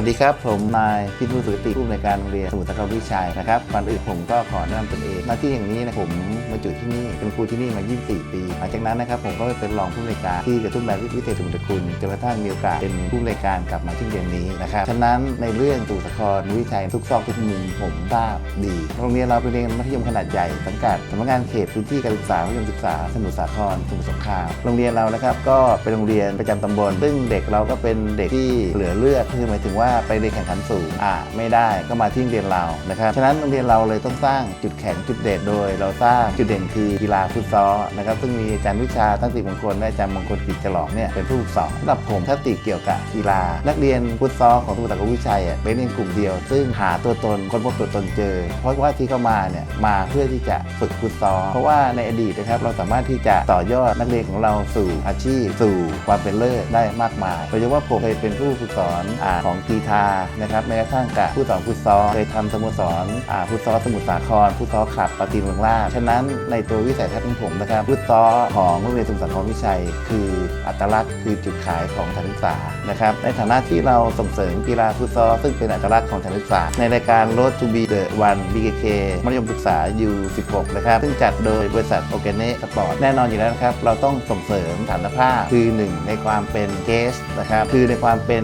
วัสดีครับ ผมนายพิทูสุติผู้อำนวยการโรงเรียนสมุทรสาครวิชัยนะครับก่อนอื่นผมก็ขอแนะนำตนเองหน้าที่อย่างนี้นะผมมาจุที่นี่เป็นครูที่นี่มา 24 ปีหลังจากนั้นนะครับผมก็ไปเป็นรองผู้อำนวยการที่กระทุ่มแบนวิเศษสมุทรคุณจนกระทั่งมีโอกาสเป็นผู้อำนวยการกลับมาที่เรียนนี้นะครับฉะนั้นในเรื่องสมุทรสาครวิชัยทุกซอกทุกมุมผมทราบดีโรงเรียนเราเป็นโรงเรียนมัธยมขนาดใหญ่สังกัดสำนักงานเขตพื้นที่การศึกษามัธยมศึกษาสมุทรสาครสมุทรสงครามโรงเรียนเรานะครับก็เป็นโรงเรียนประจำตำบลซึ่งเด็กเราก็เป็นเด็กที่เหลือเลือดคือหมายถึงว่าไปเรียนแข่งขันสูงอ่าไม่ได้ก็มาที่โรงเรียนเรานะครับฉะนั้นโรงเรียนเราเลยต้องสร้างจุดแข็งจุดเด่นโดย เราสร้างจุดเด่นคือกีฬาฟุตซอลนะครับซึ่งมีอาจารย์วิชาตั้งติมงคลและอาจารย์มงคลกิจฉลองเนี่ยเป็นผู้ฝึกสอนสำหรับผมถ้าติเกี่ยวกับกีฬา นักเรียนฟุตซอลของสมุทรสาครวิชัยอะเป็นเรียนกลุ่มเดียว ซึ่งหาตัวตนคนพบตัวตนเจอ เพราะว่าที่เข้ามาเนี่ยมาเพื่อที่จะฝึกฟุตซอลเพราะว่าในอดีตนะครับเราสามารถที่จะต่อยอดนักเรียนของเราสู่อาชีพ สู่ความเป็นเลิศได้มากมายโดยเฉพาะผมเคยเป็นผู้ฝึกสอนอาของกีฬานะครับแม้กระทั่งกับผู้สอนฟุตซอลเคยทำสโมสรอ่าฟุตซอลสมุทรสาครฟุตซอลขับปราจีนเมืองล่าฉะนั้นในตัววิสัยทัศน์ของผมนะครับฟุตซอลของโรงเรียนสมุทรสาครวิชัย คืออัตลักษณ์คือจุดขายของการศึกษานะครับในฐานะที่เราส่งเสริมกีฬาฟุตซอลซึ่งเป็นอัตลักษณ์ของการศึกษา ในรายการ Road to be the one BKK มัธยมศึกษา U16 นะครับซึ่งจัดโดยบริษัทโอเกเนสปอร์ตแน่นอนอยู่แล้วนะครับเราต้องส่งเสริมฐานภาพคือ 1 ในความเป็นเกสนะครับคือในความเป็น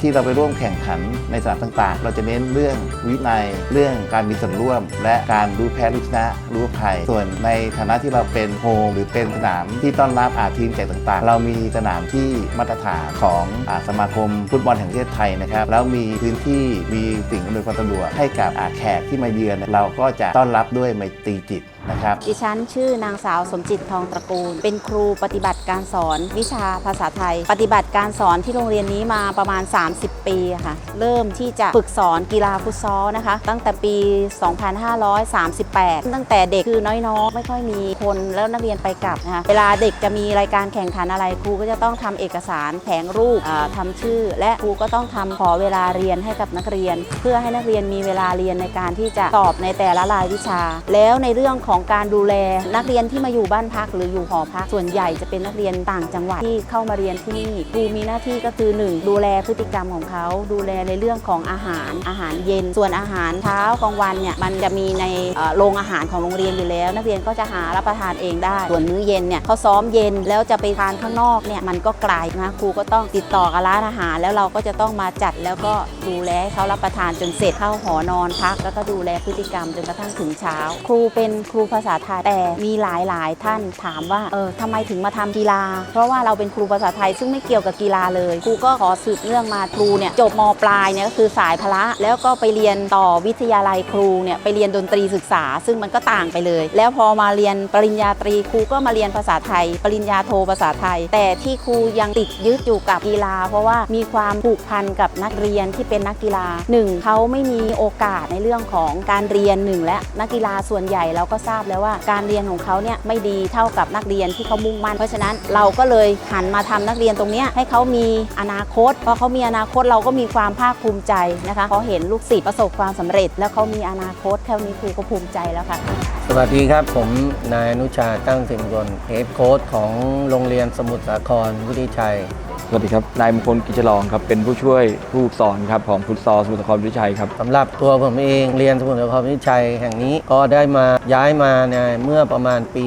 ที่เราไปร่วมแข่งขันในสนามต่างๆ เราจะเน้นเรื่องวินัย เรื่องการมีส่วนร่วม และการรู้แพ้รู้ชนะรู้ภัย ส่วนในฐานะที่เราเป็นโฮมหรือเป็นสนามที่ต้อนรับอาทีมจากต่างๆ เรามีสนามที่มาตรฐานของอาสมาคมฟุตบอลแห่งประเทศไทยนะครับแล้วมีพื้นที่มีสิ่งอำนวยความสะดวกให้กับอาแขกที่มาเยือน เราก็จะต้อนรับด้วยไมตรีจิตนะครับ ดิฉันชื่อนางสาวสมจิตทองตระกูล เป็นครูปฏิบัติการสอนวิชาภาษาไทย ปฏิบัติการสอนที่โรงเรียนนี้มาประมาณ 30 ปีค่ะ เริ่มที่จะฝึกสอนกีฬาฟุตซอลนะคะ ตั้งแต่ปี 2538 ตั้งแต่เด็กคือน้อยๆ ไม่ค่อยมีคนแล้วนักเรียนไปกลับนะคะ เวลาเด็กจะมีรายการแข่งขันอะไรครูก็จะต้องทำเอกสารแผงรูปอ่าทำชื่อ และครูก็ต้องทำขอเวลาเรียนให้กับนักเรียน เพื่อให้นักเรียนมีเวลาเรียนในการที่จะสอบในแต่ละรายวิชา แล้วในเรื่องของของการดูแลนักเรียนที่มาอยู่บ้านพักหรืออยู่หอพักส่วนใหญ่จะเป็นนักเรียนต่างจังหวัดที่เข้ามาเรียนที่นี่ครูมีหน้าที่ก็คือ 1 ดูแลพฤติกรรมของเขา ดูแลในเรื่องของอาหารอาหารเย็น ส่วนอาหารเช้ากลางวันเนี่ยมันจะมีในโรงอาหารของโรงเรียนอยู่แล้ว นักเรียนก็จะหารับประทานเองได้ ส่วนมื้อเย็นเนี่ยเขาซ้อมเย็นแล้วจะไปทานข้างนอกเนี่ยมันก็ไกลนะครูก็ต้องติดต่อกับร้านอาหาร แล้วเราก็จะต้องมาจัดแล้วก็ดูแลเขารับประทานจนเสร็จเข้าหอนอนพักแล้วก็ดูแลพฤติกรรมจนกระทั่งถึงเช้า ครูเป็นครููภาษาไทย แต่มีหลายหลายๆ ท่านถามว่าเออทำไมถึงมาทำกีฬา เพราะว่าเราเป็นครูภาษาไทยซึ่งไม่เกี่ยวกับกีฬาเลย ครูก็ขอสืบเนื่องมาครูเนี่ยจบมปลายเนี่ยก็คือสายพละ แล้วก็ไปเรียนต่อวิทยาลัยครูเนี่ยไปเรียนดนตรีศึกษา ซึ่งมันก็ต่างไปเลย แล้วพอมาเรียนปริญญาตรีครูก็มาเรียนภาษาไทย ปริญญาโทภาษาไทย แต่ที่ครูยังติดยึดอยู่กับกีฬา เพราะว่ามีความผูกพันกับนักเรียนที่เป็นนักกีฬาหนึ่งเขาไม่มีโอกาสในเรื่องของการเรียนหนึ่งและนักกีฬาส่วนใหญ่เราก็ทราบราบแล้วว่า การเรียนของเขาเนี่ยไม่ดีเท่ากับนักเรียนที่เขามุ่งมั่น เพราะฉะนั้นเราก็เลยหันมาทำนักเรียนตรงนี้ให้เขามีอนาคตพอเขามีอนาคตเราก็มีความภาคภูมิใจนะคะพอเห็นลูกศิษย์ประสบความสำเร็จ แล้วเขามีอนาคตแค่นี้ครูก็ภูมิใจแล้วค่ะ สวัสดีครับผมนายอนุชาตั้งสิมกลเฮดโค้ชของโรงเรียนสมุทรสาครวุฒิชัย สวัสดีครับ นายมงคลกิจฉลองครับ เป็นผู้ช่วยผู้สอนครับของฟุตซอลสมุทรสาครวิชัยครับ สำหรับตัวผมเองเรียนสมุทรสาครวิชัยแห่งนี้ก็ได้มาย้ายมาในเมื่อประมาณปี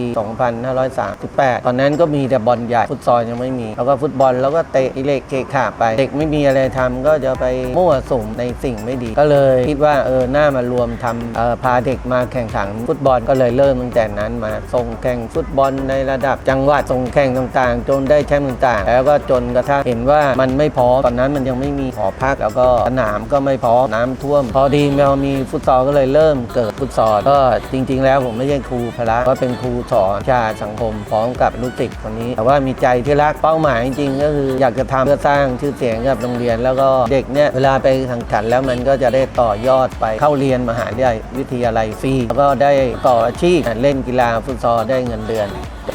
2538 ตอนนั้นก็มีแต่บอลใหญ่ฟุตซอลยังไม่มี แล้วก็ฟุตบอลแล้วก็เตะอิเล็กเคขาไป เด็กไม่มีอะไรทำก็จะไปมั่วสุมในสิ่งไม่ดี ก็เลยคิดว่าเออหน้ามารวมทำเออพาเด็กมาแข่งขันฟุตบอลก็เลยเริ่มตั้งแต่นั้นมาส่งแข่งฟุตบอลในระดับจังหวัดส่งแข่งต่างๆ จนได้แชมป์ต่างๆ แล้วก็จนกระทั่งเห็นว่ามันไม่พอตอนนั้นมันยังไม่มีหอพักแล้วก็สนามก็ไม่พอน้ำท่วม พอดีเรามีฟุตซอลก็เลยเริ่มเกิดฟุตซอลก็จริง ๆ แล้วผมไม่ใช่ครูพละก็เป็นครูสอนชาสังคมพร้อมกับลูกศิษย์คนนี้ แต่ว่ามีใจที่รักเป้าหมายจริงๆ ก็คืออยากจะทำเพื่อสร้างชื่อเสียงให้กับโรงเรียน แล้วก็เด็กเนี่ยเวลาไปแข่งขันแล้วมันก็จะได้ต่อยอดไปเข้าเรียนมหาวิทยาลัยฟรีแล้วก็ได้ต่ออาชีพเล่นกีฬาฟุตซอลได้เงินเดือน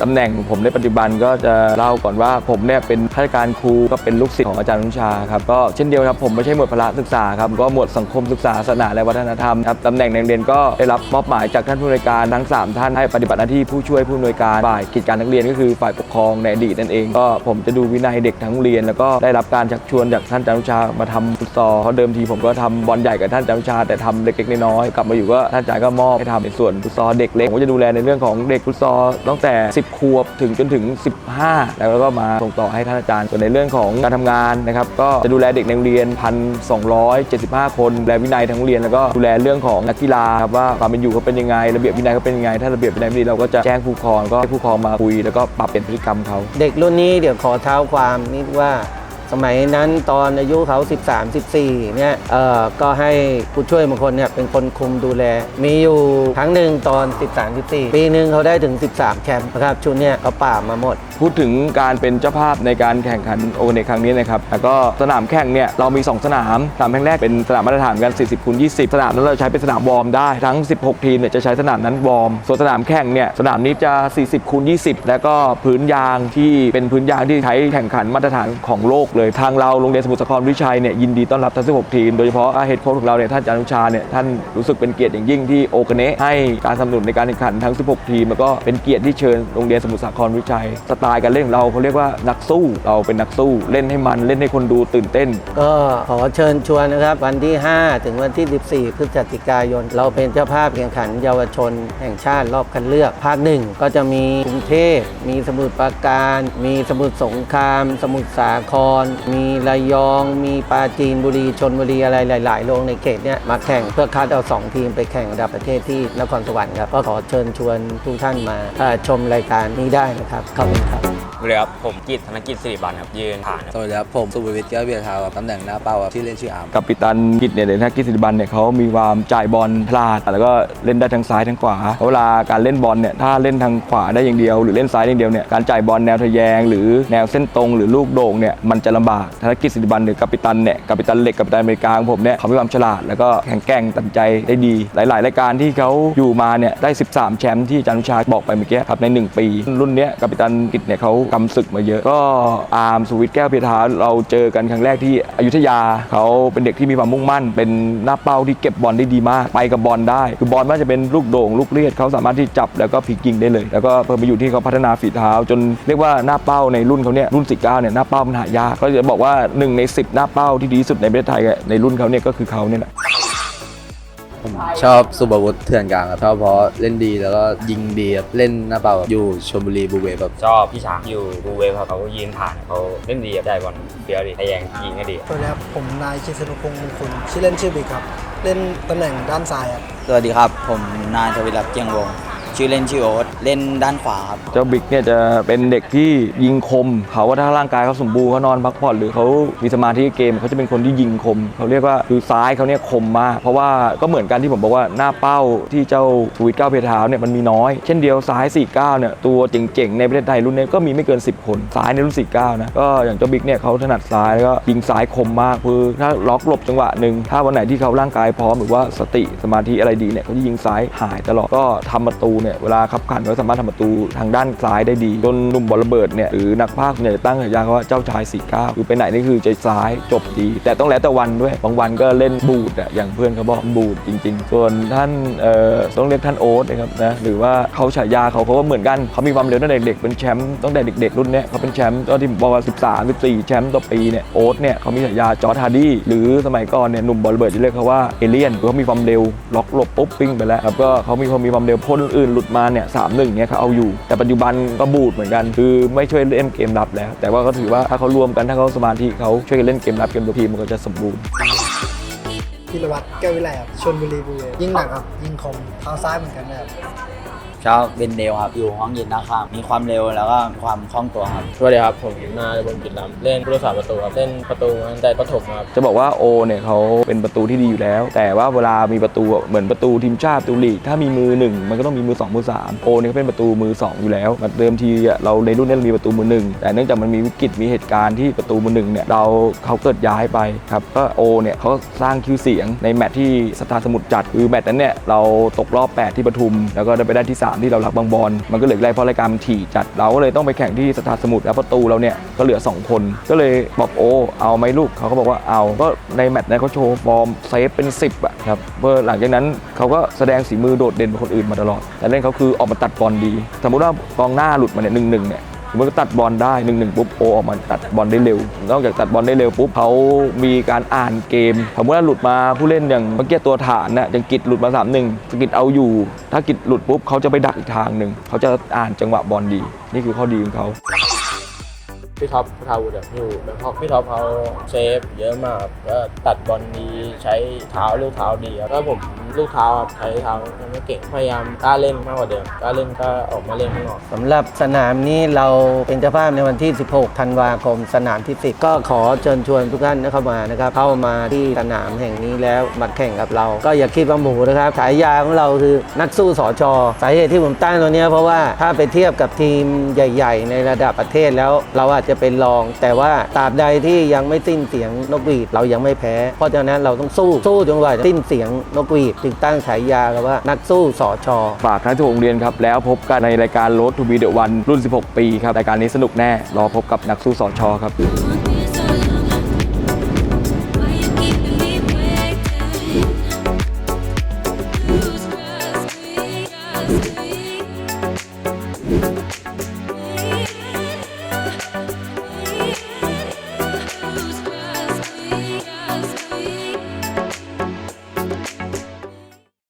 ตำแหน่งผมในปัจจุบันก็จะเล่าก่อนว่าผมเนี่ยเป็นข้าราชการครูก็เป็นลูกศิษย์ของอาจารย์นุชาครับก็เช่นเดียวครับผมไม่ใช่หมวดพละศึกษาครับก็หมวดสังคมศึกษาศาสนาและวัฒนธรรมครับตำแหน่งในเรียนก็ได้รับมอบหมายจากท่านผู้อำนวยการทั้งสามท่านให้ปฏิบัติหน้าที่ผู้ช่วยผู้อำนวยการฝ่ายกิจการนักเรียนก็คือฝ่ายปกครองในอดีตนั่นเองก็ผมจะดูวินัยเด็กทั้งโรงเรียน แล้วก็ได้รับการชักชวนจากท่านอาจารย์นุชามาทำฟุตซอลเพราเดิมทีผมก็ทำบอลใหญ่กับท่านอาจารย์นุชาแต่ทำเล็กๆน้อยๆกลับมาอยู่ก็ท่านอาจารย์ก็มอบให้ทำในส่วนฟุตซอลเด็กเล็กผมก็จะดูแลในเรื่องของเด็กฟุตซอลตั้งแต่ 10ขวบถึงจนถึง 15 แล้วก็มาส่งต่อให้ท่านอาจารย์ส่วนในเรื่องของการทำงานนะครับก็จะดูแลเด็กในโรงเรียน 1,275 คนดูแลวินัยทั้งโรงเรียนแล้วก็ดูแลเรื่องของนักกีฬาครับว่าความเป็นอยู่เขาเป็นยังไง ระเบียบวินัยเขาเป็นยังไง ถ้าระเบียบวินัยไม่ดีเราก็จะแจ้งผู้ปกครองก็ให้ผู้ปกครองมาคุยแล้วก็ปรับเปลี่ยนพฤติกรรมเขาเด็กรุ่นนี้เดี๋ยวขอเท้าความนิดว่า สมัยนั้นตอนอายุเขา 13 14เนี่ยเอ่อก็ให้ผู้ช่วยบางคนเนี่ยเป็นคนคุมดูแล มีอยู่ครั้งหนึ่งตอน 13 14 ปีหนึ่งเขาได้ถึง 13 แชมป์นะครับชุดเนี่ยเขาป่ามาหมด พูดถึงการเป็นเจ้าภาพในการแข่งขันโอในครั้งนี้นะครับแล้วก็สนามแข่งเนี่ยเรามี 2 สนามสนามแข่งแรกเป็นสนามมาตรฐานกัน40คูณ20 สนามนั้นเราใช้เป็นสนามวอร์มได้ทั้ง 16 ทีมเนี่ยจะใช้สนามนั้นวอร์มส่วนสนามแข่งเนี่ยสนามนี้จะ 40คูณ20 แล้วก็พื้นยางที่เป็นพื้นยางที่ใช้แข่งขันมาตรฐานของโลกเลยทางเราโรงเรียนสมุทรสาครวิชัยเนี่ยยินดีต้อนรับทั้ง 16 ทีม โดยเฉพาะเฮดโค้ชของเราเนี่ยท่านอาจารย์อนุชาเนี่ยท่านรู้สึกเป็นเกียรติอย่างยิ่งที่โอกเนะให้การสนับสนุนในการแข่งขันทั้ง 16 ทีม แล้วก็เป็นเกียรติที่เชิญโรงเรียนสมุทรสาครวิชัยสไตล์การเล่นของเราเขาเรียกว่านักสู้เราเป็นนักสู้เล่นให้มันเล่นให้คนดูตื่นเต้น ก็ขอเชิญชวนนะครับวันที่ 5 ถึงวันที่ 14พฤศจิกายน เราเป็นเจ้าภาพแข่งขันเยาวชน แห่งชาติรอบคัดเลือกภาคหนึ่งก็จะมีกรุงเทพมีสมุทรปราการ มีสมุทรสงคราม สมุทรสาครมีระยอง มีปราจีนบุรีชนบุรีอะไรหลาย ๆ โรงในเขตเนี้ยมาแข่งเพื่อคัดเอา2ทีมไปแข่งระดับประเทศที่นครสวรรค์ครับก็ขอเชิญชวนทุกท่านมาชมรายการนี้ได้นะครับขอบคุณครับ สวัสดีครับผมกิตธนกิจสิริบันครับยืนผ่านครับสวัสดีครับผมสุภวิทย์แก้วเบียร์เท้าครับตำแหน่งหน้าเป้าครับชื่อเล่นชื่ออาร์มกับปิตันกิจเนี่ยเดชนากิจสิริบันเนี่ยเขามีความจ่ายบอลพลาด แล้วก็เล่นได้ทั้งซ้ายทั้งขวาเพราะเวลาการเล่นบอลเนี่ยถ้าเล่นทางขวาได้อย่างเดียว หรือเล่นซ้ายอย่างเดียวเนี่ยการจ่ายบอลแนวทะแยง หรือแนวเส้นตรง หรือลูกโด่งเนี่ยมันจะลำบากธนกิจสิริบันหรือกัปตันเนี่ยกัปตันเหล็กกัปตันอเมริกาของผมเนี่ยเขามีความฉลาด แล้วก็แข็งแกร่งตัดใจได้ดี หลาย ๆ รายการที่เขาอยู่มาเนี่ยได้ 13 แชมป์ที่อาจารย์นุชาบอกไปเมื่อกี้ครับใน 1 ปี รุ่นเนี้ยกัปตันกิจเนี่ยเขากำศึกมาเยอะ ก็อาร์มสุวิทย์แก้วเพียรทาเราเจอกันครั้งแรกที่อยุธยา เขาเป็นเด็กที่มีความมุ่งมั่น เป็นหน้าเป้าที่เก็บบอลได้ดีมาก ไปกับบอลได้ คือบอลม่ว่าจะเป็นลูกโด่งลูกเลียดเขาสามารถที่จับแล้วก็พลิกยิงได้เลย แล้วก็เพิ่มไปอยู่ที่เขาพัฒนาฝีเท้า จนเรียกว่าหน้าเป้าในรุ่นเขาเนี่ยรุ่น19เนี่ยหน้าเป้ามันหายากก็จะบอกว่าหนึ่งใน10 หน้าเป้าที่ดีที่สุดในประเทศไทยในรุ่นเขาเนี่ยก็คือเขาเนี่ยแหละ ผมชอบสุบวุฒิเถื่อนกลางครับชอบเพราะเล่นดีแล้วก็ยิงดีครับเล่นหน้าเป้าครับอยู่ชลบุรีบูเวฟแบบชอบพี่ช้างอยู่บูเวฟครับเขายืนผ่านเขาเล่นดีครับได้บอลเฟี้ยวดีทะแยงยิงก็ดีสวัสดีครับผมนายชิสนุพงศ์มงคลชื่อเล่นชื่อบิ๊กครับ เล่นตำแหน่งด้านซ้ายครับสวัสดีครับ ผมนายทวิรัตน์เจียงวงศ์ ชื่อเล่นชื่อโอ๊ตเล่นด้านขวาครับ เจ้าบิ๊กเนี่ยจะเป็นเด็กที่ยิงคมเขาว่าถ้าร่างกายเขาสมบูรณ์เขานอนพักผ่อนหรือเขามีสมาธิเกมเขาจะเป็นคนที่ยิงคม เขาเรียกว่าคือซ้ายเขาเนี่ยคมมากเพราะว่าก็เหมือนกันที่ผมบอกว่าหน้าเป้าที่เจ้าทวิตเก้าเพทาวเนี่ยมันมีน้อย เช่นเดียวซ้าย 49เนี่ยตัวเจ๋งๆในประเทศไทยรุ่นนี้ก็มีไม่เกิน 10 คนซ้ายในรุ่น 49นะก็อย่างเจ้าบิ๊กเนี่ยเขาถนัดซ้ายแล้วก็ยิงซ้ายคมมากคือถ้าล็อกหลบจังหวะหนึ่งถ้าวันไหนที่เขาร่างกายพร้อมหรือว่าสติสมาธิอะไรดีเนี่ยเขาจะยิงซ้ายหายตลอดก็ทำประตูเนี่ยเวลาขับขันเขาสามารถทำประตูทางด้านซ้ายได้ดี จนหนุ่มบอลระเบิดเนี่ยหรือนักพากย์ส่วนใหญ่จะตั้งฉายาเขาว่าเจ้าชาย49คือไปไหนนี่คือใจซ้ายจบดี แต่ต้องแล้วแต่วันด้วยบางวันก็เล่นบูดอะอย่างเพื่อนเขาบอกบูดจริง ๆ ส่วนท่านเอ่อต้องเรียกท่านโอ๊ตนะครับนะหรือว่าเขาฉายาเขาเขาก็เหมือนกันเขามีความเร็วตั้งแต่เด็กเป็นแชมป์ตั้งแต่เด็กๆรุ่นเนี้ยเขาเป็นแชมป์ตอนที่บอกว่า13 14แชมป์ต่อปีเนี่ยโอ๊ตเนี่ยเขามีฉายาจอร์ดฮาร์ดี้หรือสมัยก่อนเนี่ยหนุ่มบอลระเบิดจะเรียกเขาว่าเอเลียนเขามีความเร็วล็อกหลบปุ๊บปิ้งไปแล้วครับก็เขามีความมีความเร็วพ้นอื่นหลุดมาเนี่ยสามหนึ่งเนี่ยเขาเอาอยู่ แต่ปัจจุบันก็บูดเหมือนกัน คือไม่ช่วยเล่นเกมรับแล้ว แต่ว่าก็ถือว่าถ้าเขารวมกันถ้าเขาสมาธิเขาช่วยกันเล่นเกมรับเกมตัวทีมมันก็จะสมบูรณ์พิรวัตรแก้ววิไลครับชนบุรีบูเวฟยิงหนักครับ ยิงคมทางซ้ายเหมือนกันนะครับ ชอบเบนเดลครับ อยู่ห้องเย็นนะครับมีความเร็วแล้วก็ความคล่องตัวครับ สวัสดีครับ ผมนายบนกิจลำเล่นผู้รักษาประตูครับเล่นประตูมาตั้งแต่ประถมครับ จะบอกว่าโอเนี่ยเขาเป็นประตูที่ดีอยู่แล้ว แต่ว่าเวลามีประตูเหมือนประตูทีมชาติประตูลีกถ้ามีมือหนึ่งมันก็ต้องมีมือสองมือสามโอเนี่ยเขาเป็นประตูมือสองอยู่แล้วมันเดิมทีอะเราในรุ่นนี้เรามีประตูมือหนึ่งแต่เนื่องจากมันมีวิกฤตมีเหตุการณ์ที่ประตูมือหนึ่งเนี่ยเราเขาเกิดย้ายไปครับก็โอเนี่ยเขาสร้างชื่อเสียงในแมตช์ที่สตาร์สมุทรจัดคือแมตช์นั้นเนี่ยเราตกรอบ 8 ที่ปทุม แล้วก็ได้ไปได้ที่า3 ที่เรารักบางบอลมันก็เหลือแรกเพราะรายการมันถี่จัดเราก็เลยต้องไปแข่งที่สถานสมุทรแล้วประตูเราเนี่ยก็เหลือ 2 คน ก็เลยบอกโอ้เอาไหมลูกเขาก็บอกว่าเอาก็ในแมตช์นั้นเขาโชว์ฟอร์มเซฟเป็น 10อะครับเมื่อหลังจากนั้นเขาก็แสดงสีมือโดดเด่นกว่าคนอื่นมาตลอดแต่เล่นเขาคือออกมาตัดบอลดี สมมุติว่ากองหน้าหลุดมาเนี่ยหนึ่งหนึ่งเนี่ย สมมติก็ตัดบอลได้หนึ่งหนึ่งปุ๊บโอออกมาตัดบอลได้เร็วนอกจากตัดบอลได้เร็วปุ๊บเขามีการอ่านเกมสมมติว่าหลุดมาผู้เล่นอย่างเมื่อกี้ตัวฐานน่ะอย่างกิจหลุดมา3ามหนึ่งกิจเอาอยู่ ถ้ากิจหลุดปุ๊บเขาจะไปดักอีกทางหนึ่งเขาจะอ่านจังหวะบอลดี นี่คือข้อดีของเขา พี่ท็อปพาวุฒิอยู่แบงคอกพี่ท็อปเขาเซฟเยอะมากก็ตัดบอลดีใช้เท้าลูกเท้าดีครับก็ผมลูกเท้าครับใช้เท้ายังไม่เก่งพยายามกล้าเล่นมากกว่าเดิมกล้าเล่นก็ออกมาเล่นข้างนอกสำหรับสนามนี้เราเป็นเจ้าภาพในวันที่ 16 ธันวาคม สนามที่10ก็ขอเชิญชวนทุกท่านเข้ามานะครับเข้ามาที่สนามแห่งนี้แล้วมาแข่งกับเรา ก็อย่าคิดว่าหมูนะครับฉายาของเราคือนักสู้สอชอสาเหตุที่ผมตั้งตัวเนี้ยเพราะว่าถ้าไปเทียบกับทีมใหญ่ ๆ ในระดับประเทศแล้วเราอาจจะจะเป็นรอง แต่ว่าตราบใดที่ยังไม่สิ้นเสียงนกหวีดเรายังไม่แพ้ เพราะฉะนั้นเราต้องสู้สู้จนกว่าจะสิ้นเสียงนกหวีดจึงตั้งฉายากันว่านักสู้สอชอฝากทั้งทุกโรงเรียนครับ แล้วพบกันในรายการ Road to be the one รุ่น 16 ปีครับ รายการนี้สนุกแน่ รอพบกับนักสู้สอชอครับ